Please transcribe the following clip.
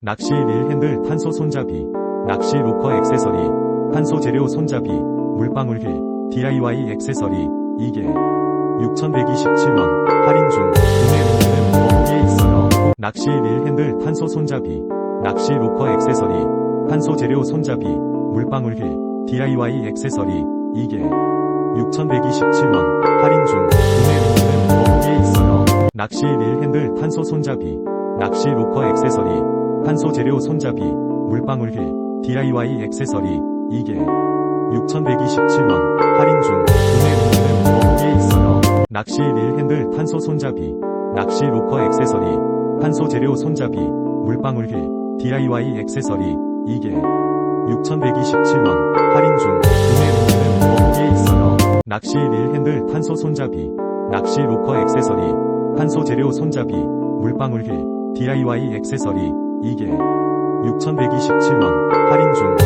낚시 릴 핸들 탄소 손잡이, 낚시 로커 액세서리, 탄소 재료 손잡이, 물방울 힐, DIY 액세서리, 이게 6,127원, 할인 중, 구매 링크는 더보기에 있어요. 낚시 릴 핸들 탄소 손잡이, 낚시 로커 액세서리, 탄소 재료 손잡이, 물방울 힐, DIY 액세서리, 이게 6,127원, 할인 중, 구매 링크는 더보기에 있어요. 낚시 릴 핸들 탄소 손잡이, 낚시 로커 액세서리, 탄소 재료 손잡이, 물방울 힐, DIY 액세서리, 이게 6,127원, 할인 중, 구매 링크는 더보기에 있어요. 낚시 릴 핸들 탄소 손잡이, 낚시 로커 액세서리, 탄소 재료 손잡이, 물방울 힐, DIY 액세서리, 이게 6,127원, 할인 중, 구매 링크는 더보기에 있어요. 낚시 릴 핸들 탄소 손잡이, 낚시 로커 액세서리, 탄소 재료 손잡이, 물방울 힐, DIY 액세서리, 이게 6,127원 할인 중